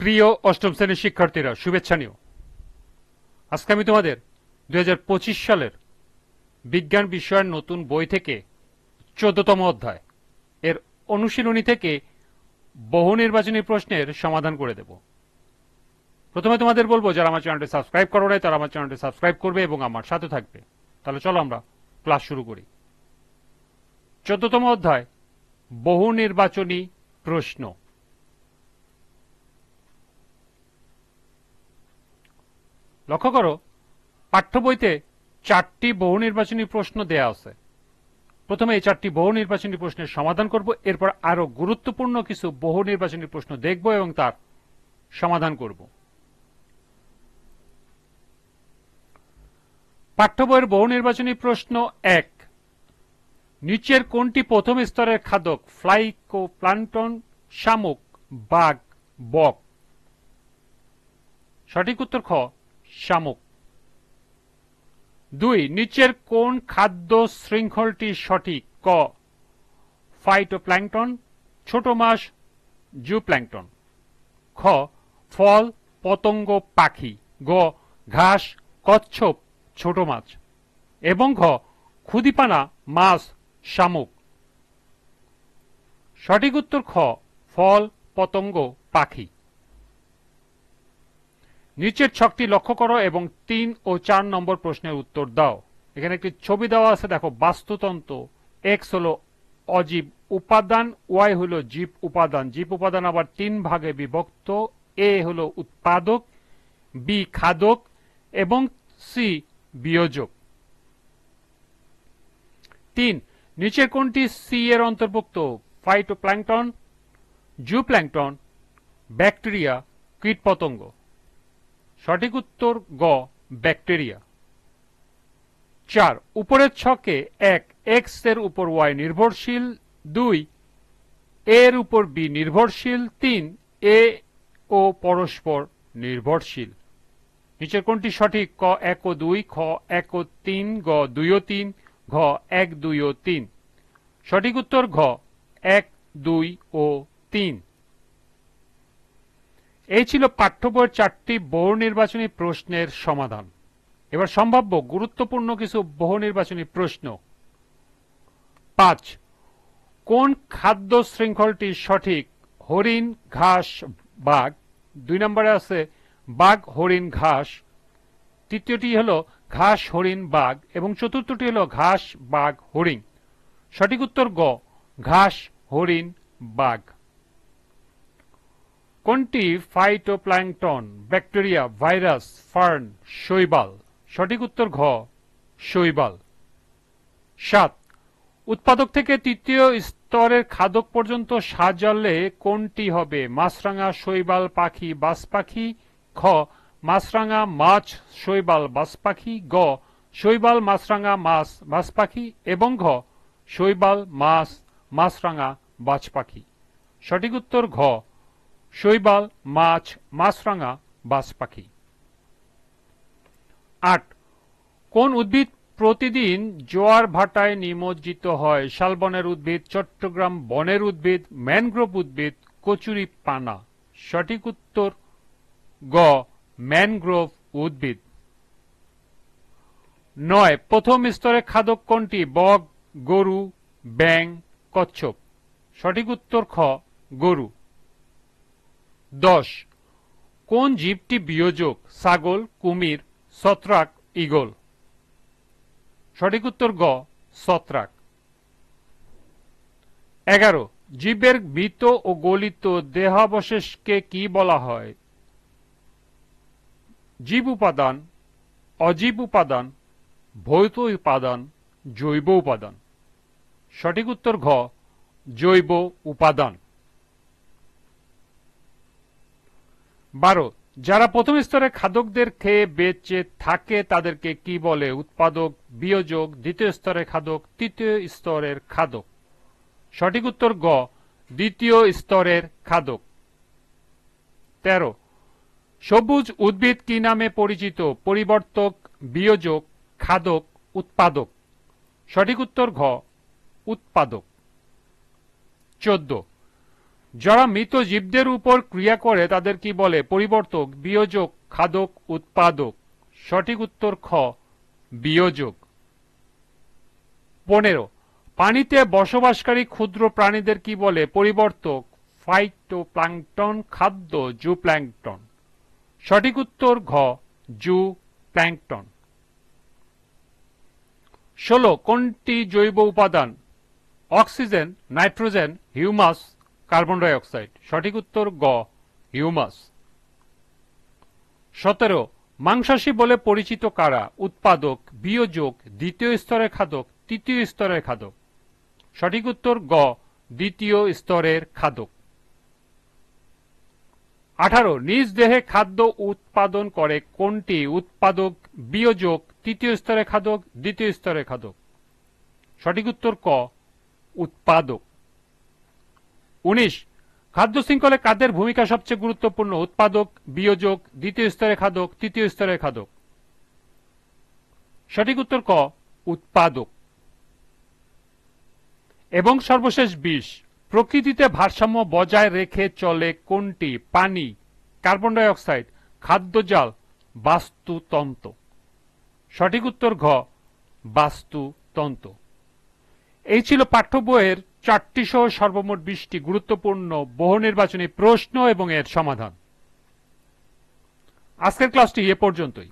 প্রিয় অষ্টম শ্রেণির শিক্ষার্থীরা, শুভেচ্ছা নিও। আজকে আমি তোমাদের দু হাজার পঁচিশ সালের বিজ্ঞান বিষয়ের নতুন বই থেকে চোদ্দতম অধ্যায়, এর অনুশীলনী থেকে বহু নির্বাচনী প্রশ্নের সমাধান করে দেব। প্রথমে তোমাদের বলব, যারা আমার চ্যানেলটি সাবস্ক্রাইব করো নাই, তারা আমার চ্যানেলটি সাবস্ক্রাইব করবে এবং আমার সাথে থাকবে। তাহলে চলো আমরা ক্লাস শুরু করি। চোদ্দতম অধ্যায়, বহু নির্বাচনী প্রশ্ন। লক্ষ্য করো, পাঠ্য বইতে চারটি বহু নির্বাচনী প্রশ্ন দেয়া আছে। প্রথমে এই চারটি বহু নির্বাচনী প্রশ্নের সমাধান করব, এরপর আরও গুরুত্বপূর্ণ কিছু বহু নির্বাচনী প্রশ্ন দেখব এবং তার সমাধান করব। পাঠ্য বইয়ের বহু নির্বাচনী প্রশ্ন এক, নিচের কোনটি প্রথম স্তরের খাদক ফ্লাইকো প্লান্টন শামুক, বাঘ, বক? সঠিক উত্তর খ শামুক। দুই, নিচের কোন খাদ্য শৃঙ্খলটি সঠিক? ক ফাইটোপ্ল্যাঙ্কটন ছোট মাছ জুপ্ল্যাঙ্কটন খ, ফল, পতঙ্গ, পাখি। গ, ঘাস, কচ্ছপ, ছোট মাছ। এবং ঘ, ক্ষুদিপানা, মাছ, শামুক। সঠিক উত্তর খ, ফল, পতঙ্গ, পাখি। নিচের ছকটি লক্ষ্য করো এবং তিন ও চার নম্বর প্রশ্নের উত্তর দাও। এখানে একটি ছবি দেওয়া আছে, দেখো, বাস্তুতন্ত্র। এক্স হলো অজীব উপাদান ওয়াই হলো জীব উপাদান। জীব উপাদান আবার তিন ভাগে বিভক্ত। এ হলো উৎপাদক বি খাদক এবং সি বিয়োজক। তিন, নিচের কোনটি সি এর অন্তর্ভুক্ত? ফাইটোপ্ল্যাঙ্কটন জুপ্ল্যাঙ্কটন ব্যাকটেরিয়া কীটপতঙ্গ। সঠিক উত্তর গ, ব্যাকটেরিয়া। চার, উপরের ছকে এক এক্সের উপর ওয়াই নির্ভরশীল। দুই, এর উপর বি নির্ভরশীল। তিন, এ ও পরস্পর নির্ভরশীল। নিচের কোনটি সঠিক? ক এক ও দুই, খ এক ও তিন, গ দুই ও তিন, ঘ এক দুই ও তিন। সঠিক উত্তর ঘ, এক, দুই ও তিন। এই ছিল পাঠ্য বইয়ের চারটি বহু নির্বাচনী প্রশ্নের সমাধান। এবার সম্ভাব্য গুরুত্বপূর্ণ কিছু বহু নির্বাচনী প্রশ্ন। পাঁচ, কোন খাদ্য শৃঙ্খলটি সঠিক? হরিণ, ঘাস, বাঘ। দুই নম্বরে আছে বাঘ, হরিণ, ঘাস। তৃতীয়টি হল ঘাস, হরিণ, বাঘ। এবং চতুর্থটি হল ঘাস, বাঘ, হরিণ। সঠিক উত্তর গ, ঘাস, হরিণ, বাঘ। কোনটি ফাইটোপ্ল্যাঙ্কটন ব্যাকটেরিয়া ভাইরাস ফার্ন শৈবাল? সঠিক উত্তর ঘ, শৈবাল। সাত, উৎপাদক থেকে তৃতীয় স্তরের খাদক পর্যন্ত সাজালে কোনটি হবে? মাছরাঙা, শৈবাল, পাখি বাস পাখি খ, মাছরাঙা, মাছ, শৈবাল বাস পাখি গ, শৈবাল, মাছরাঙা, মাছ বাস পাখি এবং ঘ, শৈবাল, মাছ, মাছরাঙা বাজ পাখি সঠিক উত্তর ঘ। শৈবাল, মাছ, মাছরাঙা বাজ পাখি আট, কোন উদ্ভিদ প্রতিদিন জোয়ার ভাটায় নিমজ্জিত হয়? শালবনের উদ্ভিদ, চট্টগ্রাম বনের উদ্ভিদ, ম্যানগ্রোভ উদ্ভিদ, কচুরি পানা। সঠিক উত্তর গ, ম্যানগ্রোভ উদ্ভিদ। নয়, প্রথম স্তরে খাদক কোনটি? বগ, গরু ব্যাং কচ্ছপ। সঠিক উত্তর খ, গরু। দশ। কোন জীবটি বিয়োজক? ছাগল, কুমির, ছত্রাক ইগল সঠিক উত্তর গ, ছত্রাক। এগারো। জীবের মৃত ও গলিত দেহাবশেষকে কি বলা হয়? জীব উপাদান, অজীব উপাদান, ভৌত উপাদান, জৈব উপাদান। সঠিক উত্তর ঘ, জৈব উপাদান। বারো, যারা প্রথম স্তরে খাদকদের খেয়ে বেঁচে থাকে, তাদেরকে কি বলে উৎপাদক, বিয়োজক, দ্বিতীয় স্তরের খাদক, তৃতীয় স্তরের খাদক? সঠিক উত্তর গ, দ্বিতীয় স্তরের খাদক। তেরো, সবুজ উদ্ভিদ কি নামে পরিচিত? পরিবর্তক, বিয়োজক, খাদক, উৎপাদক। সঠিক উত্তর ঘ, উৎপাদক। চোদ্দ যারা মৃত জীবদের উপর ক্রিয়া করে, তাদের কি বলে? পরিবর্তক, বিয়োজক, খাদক, উৎপাদক। সঠিক উত্তর খ, বিয়োজক। পনেরো, পানিতে বসবাসকারী ক্ষুদ্র প্রাণীদের কি বলে? পরিবর্তক ফাইটোপ্ল্যাঙ্কটন খাদ্য জু প্ল্যাঙ্কটন সঠিক উত্তর ঘ জু প্ল্যাঙ্কটন ষোলো, কোনটি জৈব উপাদান? অক্সিজেন, নাইট্রোজেন, হিউমাস কার্বন ডাই অক্সাইড সঠিক উত্তর গ, হিউমাস। সতেরো, মাংসাশী বলে পরিচিত কারা? উৎপাদক, বিয়োজক, দ্বিতীয় স্তরের খাদক, তৃতীয় স্তরের খাদক। সঠিক উত্তর গ, দ্বিতীয় স্তরের খাদক। আঠারো, নিজ দেহে খাদ্য উৎপাদন করে কোনটি? উৎপাদক, বিয়োজক, তৃতীয় স্তরের খাদক, দ্বিতীয় স্তরের খাদক। সঠিক উত্তর ক, উৎপাদক। উনিশ, খাদ্য শৃঙ্খলে কাদের ভূমিকা সবচেয়ে গুরুত্বপূর্ণ? উৎপাদক, বিয়োজক, দ্বিতীয় স্তরে খাদক, তৃতীয় স্তরে খাদক? সঠিক উত্তর ক, উৎপাদক। এবং সর্বশেষ বিশ, প্রকৃতিতে ভারসাম্য বজায় রেখে চলে কোনটি? পানি, কার্বন ডাই অক্সাইড খাদ্যজাল বাস্তুতন্ত্র। সঠিক উত্তর ঘ, বাস্তুতন্ত্র। এই ছিল পাঠ্য বইয়ের চারটি সহ সর্বমোট বিশটি গুরুত্বপূর্ণ বহু নির্বাচনী প্রশ্ন এবং এর সমাধান। আজকের ক্লাসটি এ পর্যন্তই।